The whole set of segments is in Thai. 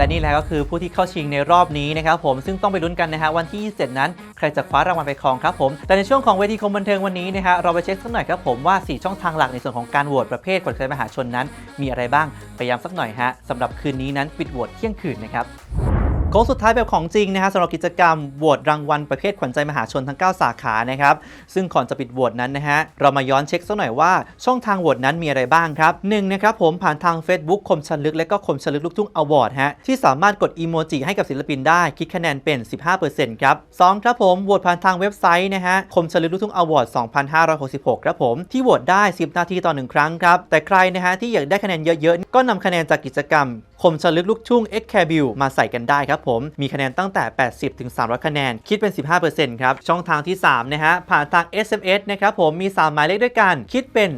และนี่แหละก็คือผู้ที่เข้าชิงในรอบนี้นะครับผมซึ่งต้องไปลุ้นกันนะฮะวันที่ 27 นั้น ใครจะคว้ารางวัลไปครองครับผมแต่ในช่วงของเวทีคมบันเทิงวันนี้นะฮะเราไปเช็คสักหน่อยครับผมว่า 4 ช่องทางหลักในส่วนของการโหวตประเภทขวัญใจมหาชนนั้น มีอะไรบ้างไปย้ำสักหน่อยฮะสำหรับคืนนี้นั้นปิดโหวตเที่ยงคืนนะครับ โค้งสุดท้ายแบบของจริงนะฮะสำหรับกิจกรรมโหวตรางวัลประเภทขวัญใจมหาชนทั้ง 9 สาขานะครับ ซึ่งก่อนจะปิดโหวตนั้นนะฮะ เรามาย้อนเช็คสักหน่อยว่าช่องทางโหวตนั้นมีอะไรบ้างครับหนึ่งนะครับผมผ่านทาง Facebook คมชันลึกและก็คมชันลึกลูกทุ่งอวอร์ดฮะ ที่สามารถกดอีโมจิให้กับศิลปินได้ คิดคะแนนเป็น 15%ครับสองครับผมโหวตผ่านทางเว็บไซต์นะฮะคมชันลึกลูกทุ่งอวอร์ด2566 ครับผมที่โหวตได้ 10 นาทีต่อหนึ่งครั้งครับแต่ใครนะฮะที่อยากได้คะแนนเยอะๆก็นำคะแนนจากกิจกรรมคมชลึกลูกทุ่ง X c a b u มาใส่กันได้ครับผมมีคะแนนตั้งแต่ 80 ถึง 300 คะแนน คิดเป็น 15%ครับ ช่องทางที่ 3 นะฮะ ผ่านทาง SMS นะครับผมมี 3 หมายเลขด้วยกัน คิดเป็น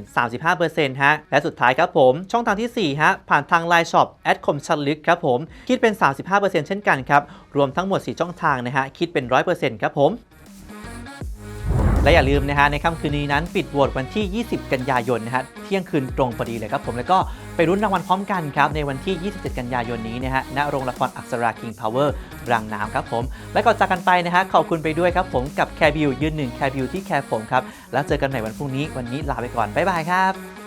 35%ฮะ และสุดท้ายครับผม ช่องทางที่ 4 ฮะ ผ่านทาง Line Shop แอดคมชัดลึกครับผม คิดเป็น 35%เช่นกันครับ รวมทั้งหมด 4 ช่องทางนะฮะ คิดเป็น 100%ครับผม และอย่าลืมนะฮะในค่ำคืนนี้นั้นปิดโหวตวันที่ 20 กันยายนนะฮะเที่ยงคืนตรงพอดีเลยครับผมแล้วก็ไปรุ่นรางวัลพร้อมกันครับในวันที่ 27 กันยายนนี้นะฮะณโรงละครอักษราคิงพาวเวอร์รังน้ำครับผมและก่อนจากกันไปนะฮะขอบคุณไปด้วยครับผมกับแคร์บิวยืนหนึ่งแคร์บิวที่แคร์ผมครับแล้วเจอกันใหม่วันพรุ่งนี้วันนี้ลาไปก่อนบ๊ายบายครับ